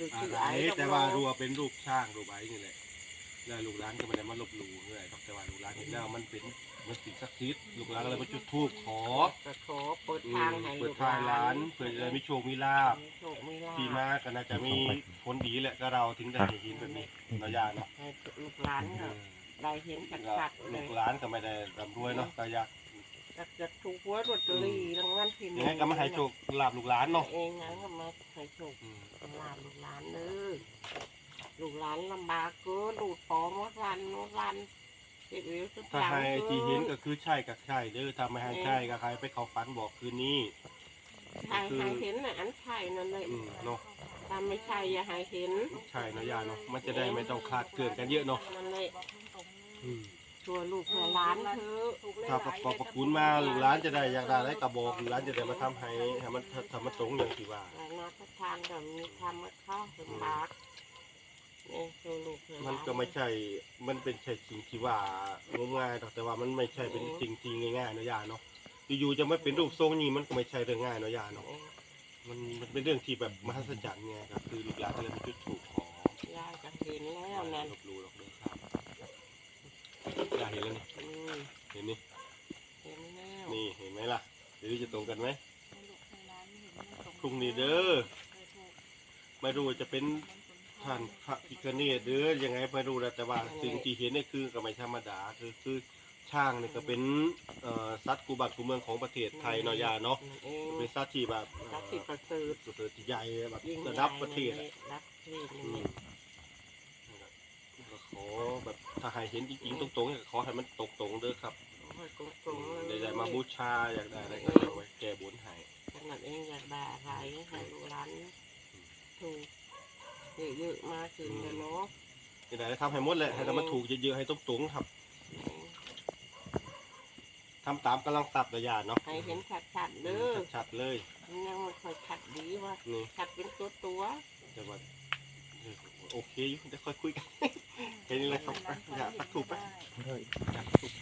ดูอะชื่อไรไอ้ดอกแต่ว่ารัวเป็นรูปช่างรูปไอ้นี่แหละแล้วลูกหลานก็ไม่ได้มาลบหลู่เลยแต่ว่าลูกหลานเห็นแล้วมันเป็นมันสิ่งศักดิ์สิทธิ์ลูกหลานก็เลยมาจุดธูปขอก็ขอเปิดอืทางมให้เปิลูดกทางร้านเพื่อจะได้มีโชคมีลาบมีโชคมีลาภปีมาก็น่าจะมีผลดีแหละก็เราถึงได้เห็นแบบนี้เนาะยาเนาะให้ลูกหลานก็ได้เห็นก็ชัดๆเลลูย กหลานก็ไม่ได้ร่ำรวยเนาะก็อยาก จะจะถูกหัวรถตอรี่รางวัลที่หนึ่ยังไงก็มาให้โชคลาบลูกหลานเนาะเองงั้นก็มาให้โชค อืมลาบลูกหลานเด้อลูกหลานลำบากเกินลูกปอมดวันมดวันเจ็บวิวสุดถ้าจังให้เกิที่เห็นนก็คือใช่กับใช่เด้อถ้าไม่ให้ใช่ก็ใครไปเขาฝันบอกคืนนี้ ใช่ให้เห็นน่ะอันใช่นั่นเลยอืมเนาะถ้าไม่ใช่อย่าให้เห็นใช่เนาะยาเนาะมันจะได้ไม่ต้องคลาดเคลื่อนกันเยอะเนาะนั่นเลยอืม ตัวลูกตัวหลานเธอถ้าประกอบประคุณมาลูกหลานจะได้อยากได้อะไรกระบอกลูกหลานจะได้มาทำให้ให้มันทำมันตรงอย่างที่ว่าแต่นาททานก็มีทำมาเข้าสมบากนี่ตัวลูกตัวหลานมันก็ไม่ใช่ มันเป็นใช่จริงที่ว่างมงายหรอกแต่ว่ามันไม่ใช่เป็นจริงจริงๆง่ายๆเนาะยาเนาะอยู่ๆจะไม่เป็นรูปทรงนี้มันก็ไม่ใช่เรื่องง่ายเนาะยาเนาะเองมันมันเป็นเรื่องที่แบบมหัศจรรย์ไงครับคือลูกหลานก็เลยมาจุดถูกขอยายก็เห็นแล้วนั่น ลบหลู่หรอกเด้อครับยาเห็นแล้วนี่ อืม เห็นนี่เห็นแล้วนี่เห็นไหมล่ะเดี๋ยวจะตรงกันไหมพรุ่งนี้เด้อไม่รู้ว่าจะเป็นท่านพระพิฆเนศหรือยังไงไม่รู้นะแต่ว่าสิ่งที่เห็นนี่คือก็ไม่ธรรมดาคือคือช้างนี่ก็เป็นเอ่อสัตว์กูบักกูเมืองของประเทศไทยเนาะยาเนาะนั่นเองเป็นสัตว์ที่แบบเอ่อรักที่ประเสริฐประเสริฐที่ใหญ่แบบยิ่งระดับประเทศอะ รับประเทศอืนี่มก็ขอแบบ ถ้าใครเห็นจริงๆตรงๆเนี่ยขอให้มันตรงๆเด้อครับโอ้ยตรงๆเลยได้ๆมาบูชาอยากได้อะไรก็เอาไว้แก้บนให้ขนาดเองอยากด่าอะไรให้ลูกหลานถูกเยอะๆมากขึ้นเลยเนาะจะได้ทำให้หมดแหละให้แต่มันถูกเยอะๆให้ตรงๆครับทำตามกำลังตับระยะเนาะให้เห็นชัดๆเด้อชัดๆเลยยังไม่ค่อยชัดดีว่านี่ชัดเป็นตัวตัวแต่ว่าเออโอเคอยู่จะค่อยคุยกันแค่ นี้แหละครับไปอยากปักถูกไปอยากปักถูก